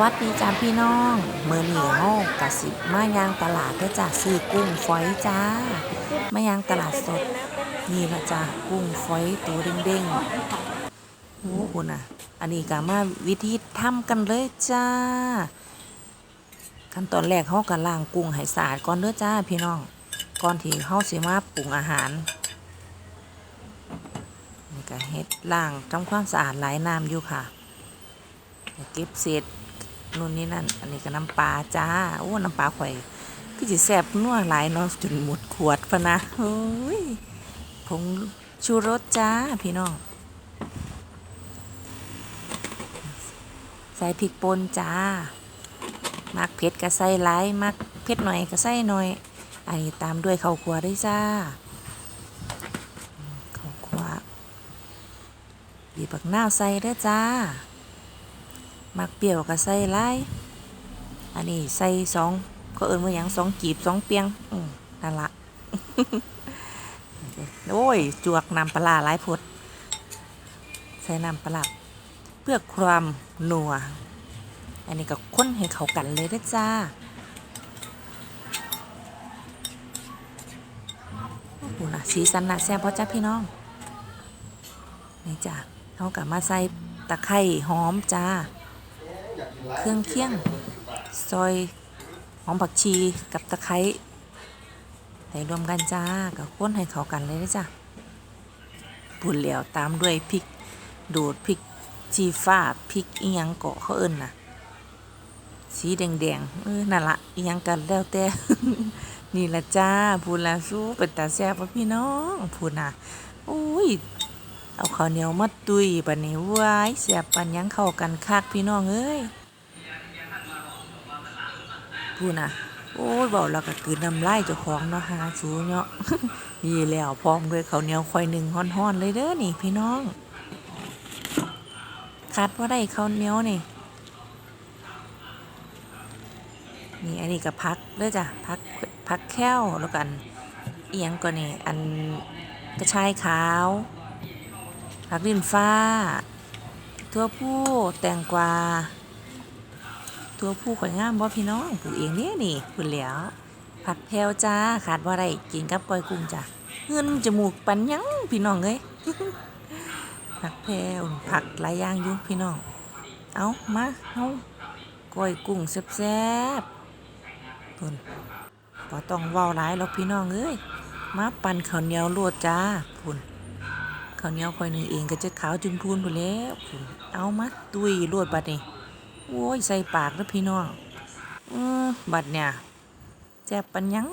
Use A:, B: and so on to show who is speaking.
A: วัสดีจ้าพี่น้องเมื่อนี้เฮากะสิมายางตลาดเด้จ้าซื้อกุ้งฝอยจ้ามายางตลาดสด นี่ละจ้ากุ้งฝอยตัวเด้งๆโอ้คุณอะ อันนี้ก็มาวิธีทำกันเลยจ้า ขั้นตอนแรกเฮาก็ล้างกุ้งให้สะอาดก่อนเด้อจ้าพี่น้องก่อนที่เฮาสิมาปรุงอาหารก็เฮ็ดล้างทำความสะอาดหลายน้ำอยู่ค่ะเก็บเศษ นู่นนี่นั่น อันนี้ก็น้ำปลาจ้า โอ้ น้ำปลาข่อยคือสิแซบนัวหลายเนาะจนหมดขวดพะนะโอ้ยผงชูรสจ้าพี่น้อง ใส่พริกป่นจ้า มักเผ็ดก็ใส่หลาย มักเผ็ดหน่อยก็ใส่หน่อย อันนี้ตามด้วยข้าวคั่วด้วยจ้าข้าวคั่วบีบักหน้าใส่เด้อจ้า มักเปรี้ยวก็ใส่หลายอันนี้ใส่สองก็เอิ้นว่าหยังสองกีบสองเปียงอืมนั่นละโอ้ย จวกน้ำปลาร้าหลายพดใส่น้ำปลาเพื่อความนัว อันนี้ก็ค้นให้เขากันเลยด้จ้าโอ้โหนะสีสันนะแซ่บพราะจ้าพี่น้อง นี่จ้าเขากลับมาใส่ตะไคร่หอมจ้า เครื่องเคียง ซอยหอมผักชีกับตะไคร้ใส่รวมกันจ้ากับข้นให้เขากันเลยนะจ้าปุ่นเหลียวตามด้วยพริกดูดพริกชีฟ้าพริกอียังเกาะเขาเอิ้นน่ะสีแดงๆเออนั่นละอียังกันแล้วแต่นี่ละจ้าพูนละสู้เป็นตาแซ่บพี่น้องพูนน่ะอุ้ย เอาข้าวเหนียวมาตุยบัดนี้ว้ายแซ่บปันยังเข้ากันคักพี่น้องเอ้ยพูนน่ะโอ้ยบอกแล้วก็คือน้ำลายเจ้าของเนาะหาสูเนาะนี่แล้วพร้อมด้วยข้าวเหนียวควายหนึ่งฮ้อนๆเลยเด้อนี่พี่น้องขาดว่าได้ข้าวเหนียวนี่นี่อันนี้ก็พักเด้อจ้ะพักพักแค้วแล้วกัน เอียงก็นี่อันกระชายขาว ผักลิ้นฟ้า ทั่วผู้แตงกวา ทั่วผู้ข่อยงามบ่พี่น้องปลูกเองเนี่ยนี่คุณแหล้ว ผักแพรวจ้าขาดว่าไรกินกับก้อยกุ้งจ้ะเงินจมูกปันยังพี่น้องเอ้ยผักแพรวผักหลายอย่างอยู่พี่น้อง เอามาเอาก้อยกุ้งแซ่บๆพุ่นบ่ต้องเว้าหลายหรอกพี่น้องเอ้ยมาปั่นข้าวเหนียวโลดจ้าพุ่น ข้าวเหนียวค่อยหนึ่งเองก็จะขาวจุนพูนไปแล้วเอามาตุยรวดบัดนี่โอ้ยใส่ปากแล้วพี่น้องอบัดเนี่ยแจบปันหยัง